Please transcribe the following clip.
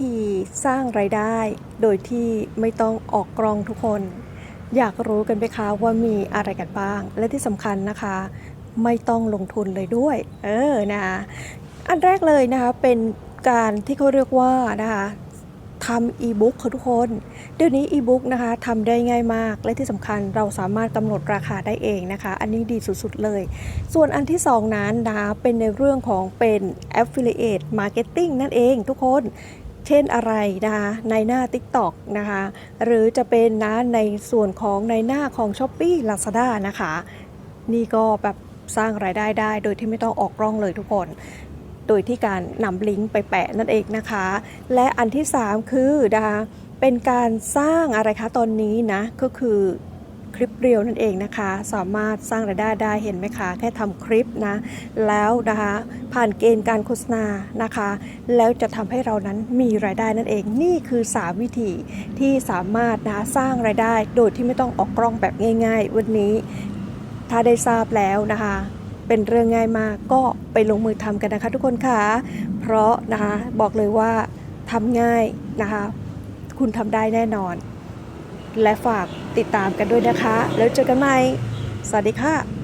ธีสร้างไรายได้ โดยที่ไม่ต้องออกกล้องทุกคน อยากรู้กันไหมคะว่ามีอะไรกันบ้าง และที่สำคัญนะคะ ไม่ต้องลงทุนเลยด้วย เออนะคะอันแรกเลยนะคะเป็นการที่เขาเรียกว่านะคะทำอีบุ๊กค่ะทุกคน เดี๋ยวนี้อีบุ๊กนะคะทำได้ง่ายมาก และที่สำคัญเราสามารถกำหนดราคาได้เองนะคะ อันนี้ดีสุดๆเลย ส่วนอันที่สองนั้นนะคะเป็นในเรื่องของเป็น affiliate marketing นั่นเองทุกคน เช่นอะไรนะคะในหน้า TikTok นะคะหรือจะเป็นนะในส่วนของในหน้าของ s h อ p e e Lazada นะคะ นี่ก็แบบสร้างรายได้ได้ โดยที่ไม่ต้องออกกล้องเลยทุกคน โดยที่การนำลิงก์ไปแปะนั่นเองนะคะ และอันที่ 3 คือนะคะเป็นการสร้างอะไรคะตอนนี้นะก็คือ คลิปเรียวนั่นเองนะคะ สามารถสร้างรายได้ได้เห็นไหมคะ แค่ทำคลิปนะ แล้วนะคะผ่านเกณฑ์การโฆษณานะคะ แล้วจะทำให้เรานั้นมีรายได้นั่นเอง นี่คือ 3 วิธีที่สามารถนะสร้างรายได้โดยที่ไม่ต้องออกกล้องแบบง่าย ๆ วันนี้ถ้าได้ทราบแล้วนะคะเป็นเรื่องง่ายมากก็ไปลงมือทำกันนะคะ ทุกคนค่ะ เพราะนะคะบอกเลยว่าทำง่ายนะคะ คุณทำได้แน่นอน และฝากติดตามกันด้วยนะคะ แล้วเจอกันใหม่ สวัสดีค่ะ